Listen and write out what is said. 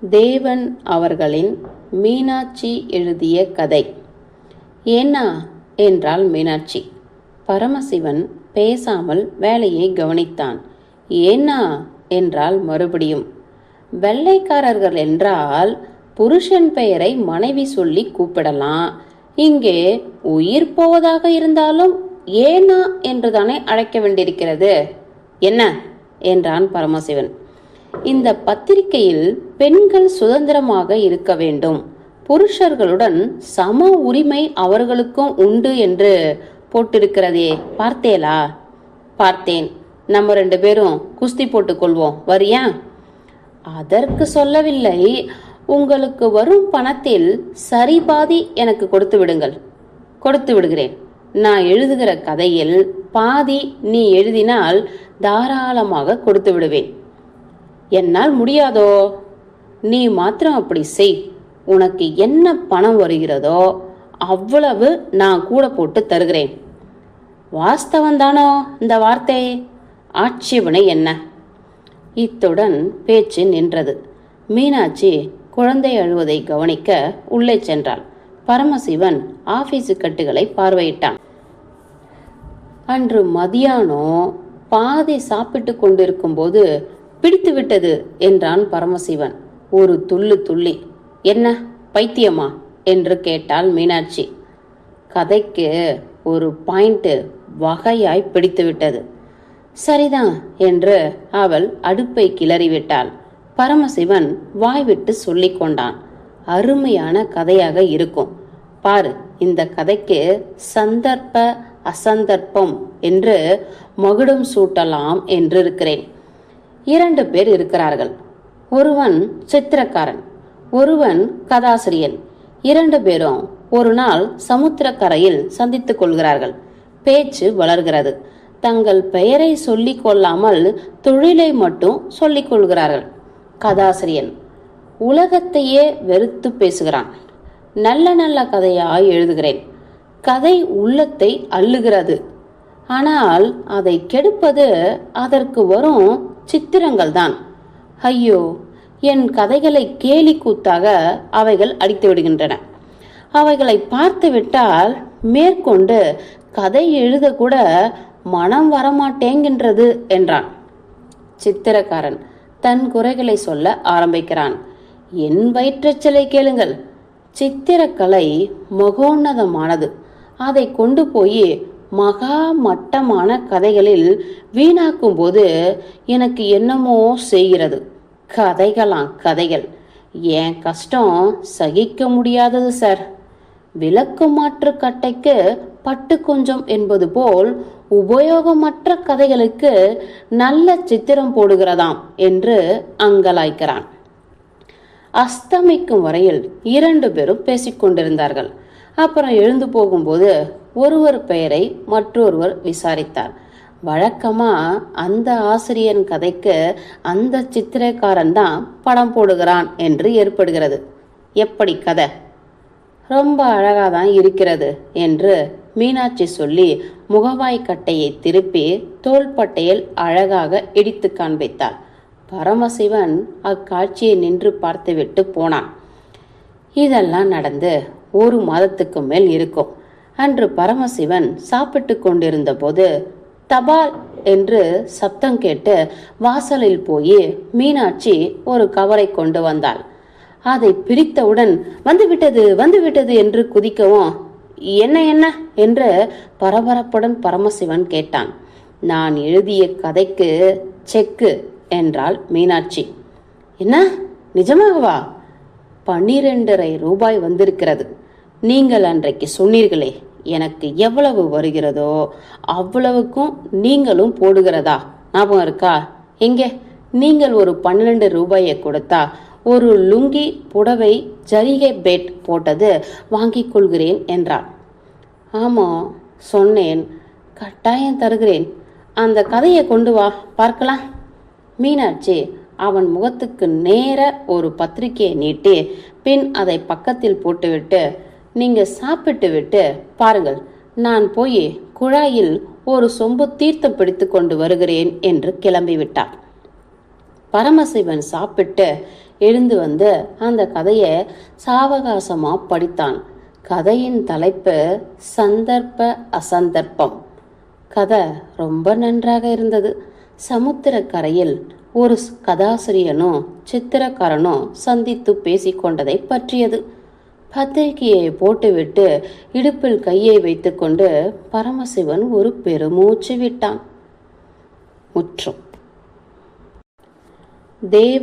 தேவன் அவர்களின் மீனாட்சி எழுதிய கதை. ஏன்னா என்றாள் மீனாட்சி. பரமசிவன் பேசாமல் வேலையை கவனித்தான். ஏன்னா என்றால் மறுபடியும். வெள்ளைக்காரர்கள் என்றால் புருஷன் பெயரை மனைவி சொல்லி கூப்பிடலாம். இங்கே உயிர் போவதாக இருந்தாலும் ஏனா என்றுதானே அழைக்க வேண்டியிருக்கிறது. என்ன? என்றான் பரமசிவன். இந்த பத்திரிகையில் பெண்கள் சுதந்திரமாக இருக்க வேண்டும். புருஷர்களுடன் சம உரிமை அவர்களுக்கும் உண்டு என்று போட்டிருக்கிறதே. பார்த்தேலா? பார்த்தேன். நம்ம ரெண்டு பேரும் குஸ்தி போட்டுக் கொள்வோம். வரியா? அதற்கு சொல்லவில்லை. உங்களுக்கு வரும் பணத்தில் சரி பாதி எனக்கு கொடுத்து விடுங்கள். கொடுத்து விடுகிறேன். நான் எழுதுகிற கதையில் பாதி நீ எழுதினால் தாராளமாக கொடுத்து விடுவேன். என்னால் முடியாதோ? நீ மாத்திரம் அப்படி செய். உனக்கு என்ன பணம் வருகிறதோ அவ்வளவு நான் கூட போட்டு தருகிறேன். வாஸ்தவந்தானோ இந்த வார்த்தை? ஆட்சேபனை என்ன? இத்துடன் பேச்சு நின்றது. மீனாட்சி குழந்தை அழுவதை கவனிக்க உள்ளே சென்றாள். பரமசிவன் ஆபீஸு கட்டுகளை பார்வையிட்டான். அன்று மதியானம் பாதி சாப்பிட்டு கொண்டிருக்கும் போது பிடித்து விட்டது என்றான் பரமசிவன். ஒரு துள்ளு துள்ளி. என்ன? பைத்தியமா? என்று கேட்டாள் மீனாட்சி. கதைக்கு ஒரு பாயிண்ட் வகையாய் பிடித்துவிட்டது. சரிதான் என்று அவள் அடுப்பை கிளறிவிட்டாள். பரமசிவன் வாய்விட்டு சொல்லிக் கொண்டான். அருமையான கதையாக இருக்கும். பாரு இந்த கதைக்கு சந்தர்ப்ப அசந்தர்ப்பம் என்று மகுடம் சூட்டலாம் என்று இருக்கிறேன் இரண்டு பேர் இருக்கிறார்கள். ஒருவன் சித்திரக்காரன் ஒருவன் கதாசிரியன். இரண்டு பேரும் ஒரு நாள் சமுத்திரக்கரையில் சந்தித்துக் கொள்கிறார்கள். பேச்சு வளர்கிறது. தங்கள் பெயரை சொல்லிக் கொள்ளாமல் தொழிலை மட்டும் சொல்லிக் கொள்கிறார்கள். கதாசிரியன் உலகத்தையே வெறுத்து பேசுகிறான். நல்ல நல்ல கதையாய் எழுதுகிறேன். கதை உள்ளத்தை அள்ளுகிறது. ஆனால் அதை கெடுப்பது அதற்கு வரும் சித்திரங்கள் தான் ஐயோ என் கதைகளை கேலி கூத்தாக அவைகள் அடித்து விடுகின்றன. அவைகளை பார்த்து விட்டால் மேற்கொண்டு கதை எழுத கூட மனம் வரமாட்டேங்கின்றது என்றான். சித்திரக்காரன் தன் குறைகளை சொல்ல ஆரம்பிக்கிறான். என் வயிற்றச்சலை கேளுங்கள். சித்திரக்கலை மகோன்னதமானது. அதை கொண்டு போய் மகா மட்டமான கதைகளில் வீணாக்கும் போது எனக்கு என்னமோ செய்கிறது. கதைகளாம் கதைகள். என் கஷ்டம் சகிக்க முடியாதது சார். விளக்கு மாற்று கட்டைக்கு பட்டு கொஞ்சம் என்பது போல் உபயோகமற்ற கதைகளுக்கு நல்ல சித்திரம் போடுகிறதாம் என்று அங்கலாய்க்கிறான். அஸ்தமிக்கும் வரையில் இரண்டு பேரும் பேசிக்கொண்டிருந்தார்கள். அப்புறம் எழுந்து போகும்போது ஒருவர் பெயரை மற்றொருவர் விசாரித்தார். வழக்கமா அந்த ஆசிரியன் கதைக்கு அந்த சித்திரக்காரன் தான் படம் போடுகிறான் என்று ஏற்படுகிறது. எப்படி கதை? ரொம்ப அழகாக தான் இருக்கிறது என்று மீனாட்சி சொல்லி முகவாய் கட்டையை திருப்பி தோள்பட்டையில் அழகாக இடித்து காண்பித்தாள். பரமசிவன் அக்காட்சியை நின்று பார்த்துவிட்டு போனான். இதெல்லாம் நடந்து ஒரு மாதத்துக்கு மேல் இருக்கும். அன்று பரமசிவன் சாப்பிட்டு கொண்டிருந்த போது தபால் என்று சப்தம் கேட்டு வாசலில் போய் மீனாட்சி ஒரு கவரை கொண்டு வந்தாள். அதை பிரித்தவுடன் வந்துவிட்டது வந்துவிட்டது என்று குதிக்கவும் என்ன என்ன? என்று பரபரப்புடன் பரமசிவன் கேட்டான். நான் எழுதிய கதைக்கு செக்கு என்றாள் மீனாட்சி. என்ன? நிஜமாகவா? பன்னிரெண்டரை ரூபாய் வந்திருக்கிறது. நீங்கள் அன்றைக்கு சொன்னீர்களே எனக்கு எவ்வளவு வருகிறதோ அவ்வளவுக்கும் நீங்களும் போடுகிறதா? ஞாபகம் இருக்கா? எங்கே? நீங்கள் ஒரு பன்னிரெண்டு ரூபாயை கொடுத்தா ஒரு லுங்கி புடவை ஜரிகை பெட் போட்டது வாங்கிக் கொள்கிறேன் என்றான் ஆமாம் சொன்னேன். கட்டாயம் தருகிறேன். அந்த கதையை கொண்டு வா பார்க்கலாம். மீனாட்சி அவன் முகத்துக்கு நேர ஒரு பத்திரிகையை நீட்டி பின் அதை பக்கத்தில் போட்டுவிட்டு நீங்க சாப்பிட்டு விட்டு பாருங்கள் நான் போய் குழாயில் ஒரு சொம்பு தீர்த்தம் பிடித்து கொண்டு வருகிறேன் என்று கிளம்பிவிட்டார் பரமசிவன் சாப்பிட்டு எழுந்து வந்து அந்த கதையை சாவகாசமா படித்தான். கதையின் தலைப்பு சந்தர்ப்ப அசந்தர்ப்பம். கதை ரொம்ப நன்றாக இருந்தது. சமுத்திரக்கரையில் ஒரு ஸ்- கதாசிரியனும் சித்திரக்காரனும் சந்தித்து பேசிக்கொண்டதை பற்றியது. பத்திரிகையை போட்டுவிட்டு இடுப்பில் கையை வைத்துக்கொண்டு பரமசிவன் ஒரு பெருமூச்சு விட்டான். முற்றும். தேவ